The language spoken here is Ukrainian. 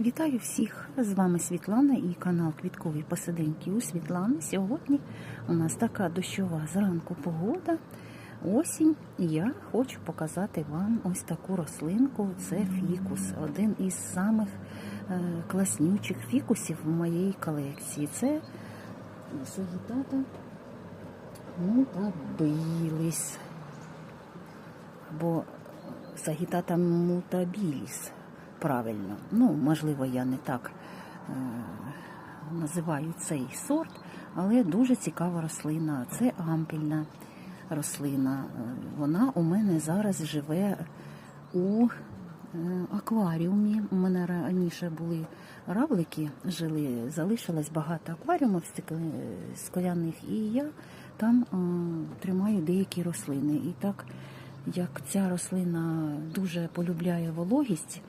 Вітаю всіх! З вами Світлана і канал Квіткові посиденьки у Світлани. Сьогодні у нас така дощова зранку погода, осінь. І я хочу показати вам ось таку рослинку. Це фікус, один із самих е, класнючих фікусів в моїй колекції. Це Сагітата мутабіліс або Сагітата мутабіліс. Правильно, ну можливо, я не так е, називаю цей сорт, але дуже цікава рослина. Це ампільна рослина. Е, Вона у мене зараз живе у е, акваріумі. У мене раніше були равлики, жили, залишилось багато акваріумів скляних, і я там е, тримаю деякі рослини. І так як ця рослина дуже полюбляє вологість,